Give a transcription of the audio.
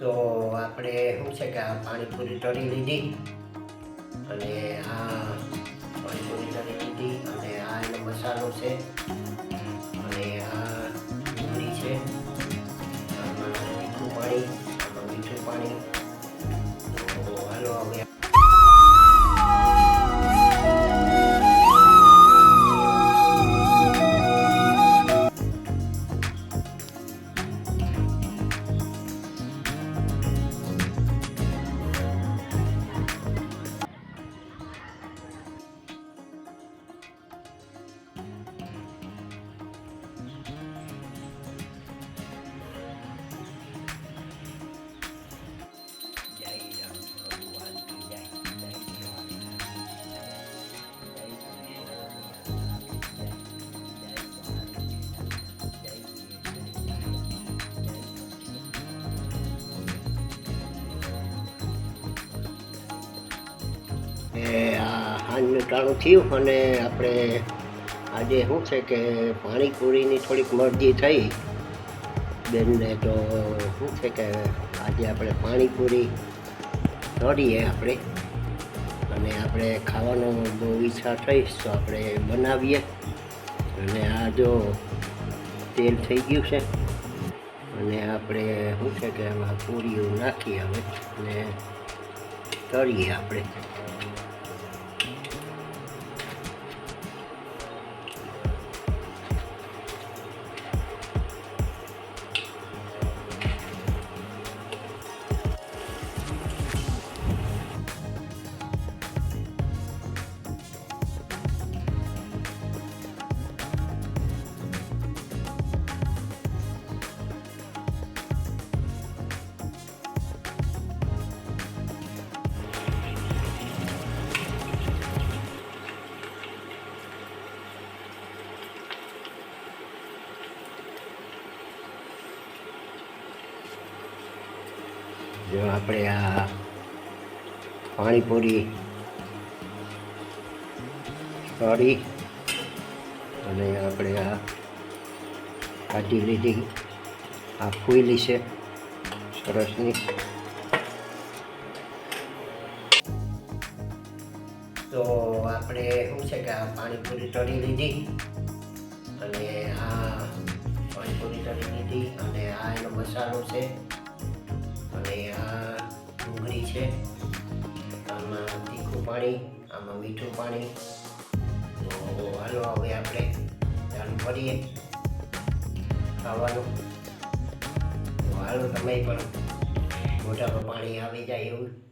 તો આપણે શું છે કે આ પાણીપુરી તળી લીધી અને આ પાણીપુરી તળી લીધી અને આ એનો મસાલો છે હાંજનું થયું અને આપણે આજે શું છે કે પાણીપુરીની થોડીક મરજી થઈ. બેનને તો શું છે કે આજે આપણે પાણીપુરી તળીએ આપણે અને આપણે ખાવાનો બહુ ઈચ્છા થઈ, તો આપણે બનાવીએ. અને આ જો તેલ થઈ ગયું છે અને આપણે શું છે કે એમાં પૂરીઓ નાખીએ હવે અને તળીએ આપણે. જો આપણે આ પાણીપુરી કરી અને આપણે આ કાઢી લીધી. આ ફૂલી છે. સરસની તો આપણે શું છે કે આ પાણીપુરી તળી લીધી અને આ પાણીપુરી તળી લીધી અને આ એનો મસાલો છે. અને આ ડુંગળી છે. આમાં તીખું પાણી, આમાં મીઠું પાણી. તો હાલો હવે આપણે ચાલુ કરીએ. ખાવાનું. તો હાલો, તમે પણ મોઢામાં પાણી આવી જાય એવું.